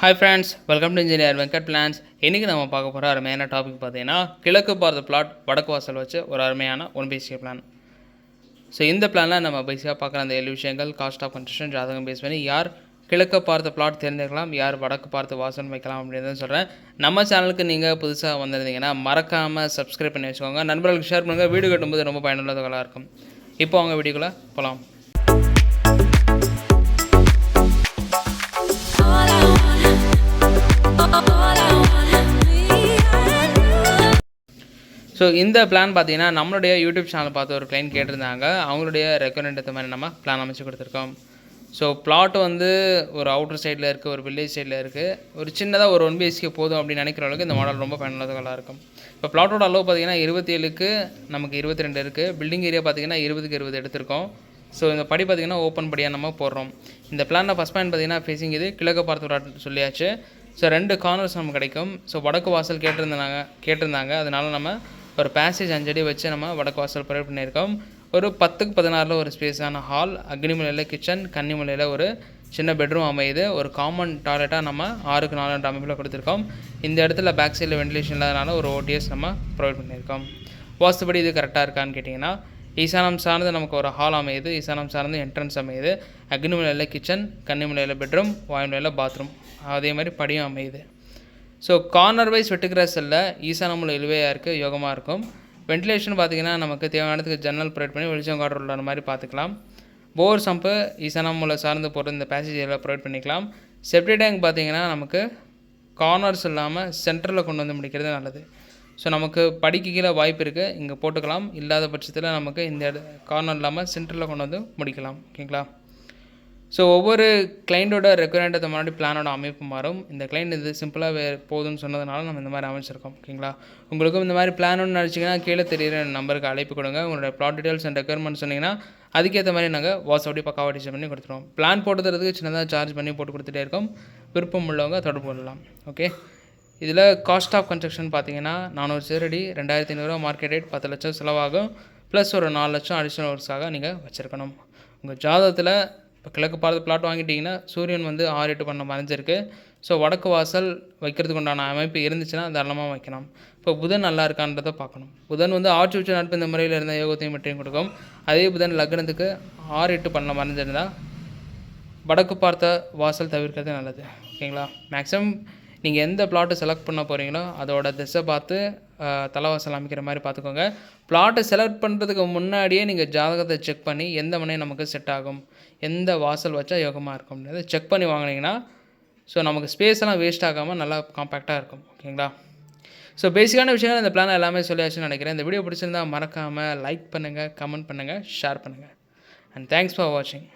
Hi friends welcome to engineer Venkat plans இன்றைக்கி நம்ம பார்க்க போகிற அருமையான டாபிக் பார்த்தீங்கன்னா கிழக்கு பார்த்த பிளாட் வடக்கு வாசல் வச்சு ஒரு அருமையான ஒன் பிஹெச்கே பிளான் ஸோ இந்த பிளானில் நம்ம பேசிக்காக பார்க்குற அந்த ஏழு விஷயங்கள் காஸ்ட் ஆஃப் கன்ஸ்ட்ரக்ஷன் ஜாதகம் பேஸ் பண்ணி யார் கிழக்கு பார்த்த பிளாட் தேர்ந்தெடுக்கலாம் யார் வடக்கு பார்த்து வாசல் வைக்கலாம் அப்படின்னு சொல்கிறேன் நம்ம சேனலுக்கு நீங்கள் புதுசாக வந்திருந்தீங்கன்னா மறக்காமல் சப்ஸ்கிரைப் பண்ணி வச்சுக்கோங்க. நண்பர்களுக்கு ஷேர் பண்ணுங்கள் வீடு கட்டும்போது ரொம்ப பயனுள்ளதாக இருக்கும். இப்போ அவங்க வீடியோக்குள்ளே போகலாம் ஸோ இந்த பிளான் பார்த்தீங்கன்னா நம்மளுடைய யூடியூப் சேனல் பார்த்து ஒரு கிளைண்ட் கேட்டிருந்தாங்க. அவங்களுடைய ரெக்கமெண்ட் ஏற்ற மாதிரி நம்ம பிளான் அமைச்சு கொடுத்துருக்கோம். ஸோ பிளாட் வந்து ஒரு அவுட்டர் சைடில் இருக்குது ஒரு வில்லேஜ் சைடில் இருக்குது ஒரு சின்னதாக ஒரு ஒன் பிஹெச்கே போதும் அப்படின்னு நினைக்கிற அளவுக்கு இந்த மாடல் ரொம்ப பயனுள்ளதாக இருக்கும். இப்போ பிளாட்டோட அளவு பார்த்தீங்கன்னா இருபத்தி ஏழுக்கு நமக்கு இருபத்தி ரெண்டு இருக்குது பில்டிங் ஏரியா பார்த்தீங்கன்னா இருபதுக்கு இருபது எடுத்திருக்கோம். ஸோ இந்த படி பார்த்தீங்கன்னா ஓப்பன் படியாக நம்ம போடுறோம். இந்த பிளானில் ஃபஸ்ட் பாயிண்ட் பார்த்தீங்கன்னா ஃபேஸிங் இது கிழக்கு பார்த்து சொல்லியாச்சு. ஸோ ரெண்டு கார்னர்ஸ் நமக்கு கிடைக்கும். ஸோ வடக்கு வாசல் கேட்டிருந்தாங்க கேட்டிருந்தாங்க. அதனால நம்ம ஒரு பேசேஜ் அஞ்சடி வச்சு நம்ம வடக்கு வாசல் ப்ரொவைட் பண்ணியிருக்கோம். ஒரு பத்துக்கு பதினாறில் ஒரு ஸ்பேஸான ஹால் அக்னிமலையில் கிச்சன் கன்னிமலையில் ஒரு சின்ன பெட்ரூம் அமையுது. ஒரு காமன் டாய்லெட்டாக நம்ம ஆறுக்கு நாலு அமைப்பில் கொடுத்துருக்கோம். இந்த இடத்துல பேக் சைடில் வென்டிலேஷன் இல்லாதனால ஒரு ஓடிஎஸ் நம்ம ப்ரொவைட் பண்ணியிருக்கோம். வாஸ்துபடி இது கரெக்டாக இருக்கான்னு கேட்டிங்கன்னா ஈசானம் சார்ந்து நமக்கு ஒரு ஹால் அமையுது. ஈசானம் சார்ந்து என்ட்ரன்ஸ் அமையுது. அக்னிமலையில் கிச்சன் கன்னிமலையில் பெட்ரூம் வாயுமலையில் பாத்ரூம் அதே மாதிரி படியும் அமையுது. ஸோ கார்னர் வைஸ் வெட்டுக்கிற செல்ல ஈசானமுள்ள இழுவையாக இருக்குது யோகமாக இருக்கும். வென்டிலேஷன் பார்த்தீங்கன்னா நமக்கு தேவையானதுக்கு ஜன்னல் ப்ரொவைட் பண்ணி வெளிச்சம் காற்று உள்ள மாதிரி பார்த்துக்கலாம் போர் சம்பு ஈசானமுள்ள சார்ந்து போகிற இந்த பேசேஜில் ப்ரொவைட் பண்ணிக்கலாம். செப்டி டேங்க் பார்த்தீங்கன்னா நமக்கு கார்னர்ஸ் இல்லாமல் சென்டரில் கொண்டு வந்து முடிக்கிறது நல்லது. ஸோ நமக்கு படிக்க கீழே வாய்ப்பு இருக்குது இங்கே போட்டுக்கலாம். இல்லாத பட்சத்தில் நமக்கு இந்த கார்னர் இல்லாமல் சென்டரில் கொண்டு வந்து முடிக்கலாம். ஓகேங்களா? ஸோ ஒவ்வொரு கிளைண்ட்டோட ரெக்குவயர்மெண்ட் முன்னாடி பிளானோட அமைப்பு மாறும். இந்த கிளைண்ட் இது சிம்பிளாக வே போதும்னு சொன்னதுனால நம்ம இந்த மாதிரி அமைச்சிருக்கோம். ஓகேங்களா? உங்களுக்கும் இந்த மாதிரி பிளான் ஒன்று நினச்சிங்கன்னா கீழே தெரியிற நம்பருக்கு அழைப்பு கொடுங்க. உங்களோட ப்ளாட் டீடைல்ஸ் அண்ட் ரெக்குயர்மெண்ட் சொன்னீங்கன்னா அதுக்கேற்ற மாதிரி நாங்கள் வாட்ஸ்அப்படி பக்காவாக டிசைன் பண்ணி கொடுத்துருவோம். பிளான் போட்டு தரதுக்கு சின்னதாக சார்ஜ் பண்ணி போட்டு கொடுத்துட்டே இருக்கோம். விருப்பம் உள்ளவங்க தொடர்பு கொள்ளலாம். ஓகே? இதில் காஸ்ட் ஆஃப் கன்ஸ்ட்ரக்ஷன் பார்த்தீங்கன்னா நானூறு சதுரடி ரெண்டாயிரத்தி ஐநூறுரூவா மார்க்கெட் ரேட் பத்து லட்சம் செலவாகும். ப்ளஸ் ஒரு நாலு லட்சம் அடிஷ்னல் ஒர்க்ஸாக நீங்கள் வச்சுருக்கணும். உங்கள் ஜாதகத்தில் இப்போ கிழக்கு பார்த்து பிளாட் வாங்கிட்டீங்கன்னா சூரியன் வந்து ஆறு எட்டு பண்ண மறைஞ்சிருக்கு. ஸோ வடக்கு வாசல் வைக்கிறதுக்கு உண்டான அமைப்பு இருந்துச்சுன்னா தாராளமாக வைக்கலாம். இப்போ புதன் நல்லா இருக்கான்றதை பார்க்கணும். புதன் வந்து ஆட்சி உச்ச நட்பு இந்த முறையில் இருந்த யோகத்தையும் வெற்றியும் கொடுக்கும். அதே புதன் லக்னத்துக்கு ஆறு எட்டு பண்ண மறைஞ்சிருந்தால் வடக்கு பார்த்த வாசல் தவிர்க்கிறது நல்லது. ஓகேங்களா? மேக்ஸிமம் நீங்கள் எந்த பிளாட்டை செலக்ட் பண்ண போகிறீங்களோ அதோட திசை பார்த்து தலைவாசல் அமைக்கிற மாதிரி பார்த்துக்கோங்க. பிளாட்டை செலக்ட் பண்ணுறதுக்கு முன்னாடியே நீங்கள் ஜாதகத்தை செக் பண்ணி எந்த மனை நமக்கு செட் ஆகும் எந்த வாசல் வச்சா யோகமாக இருக்கும் செக் பண்ணி வாங்கினீங்கன்னா ஸோ நமக்கு ஸ்பேஸ் எல்லாம் வேஸ்ட் ஆகாமல் நல்லா காம்பேக்டாக இருக்கும் ஓகேங்களா ஸோ பேசிக்கான விஷயங்கள் இந்த பிளான் எல்லாமே சொல்லியாச்சுன்னு நினைக்கிறேன். இந்த வீடியோ பிடிச்சிருந்தா மறக்காமல் லைக் பண்ணுங்கள் கமெண்ட் பண்ணுங்கள் ஷேர் பண்ணுங்கள் அண்ட் தேங்க்ஸ் ஃபார் வாட்சிங்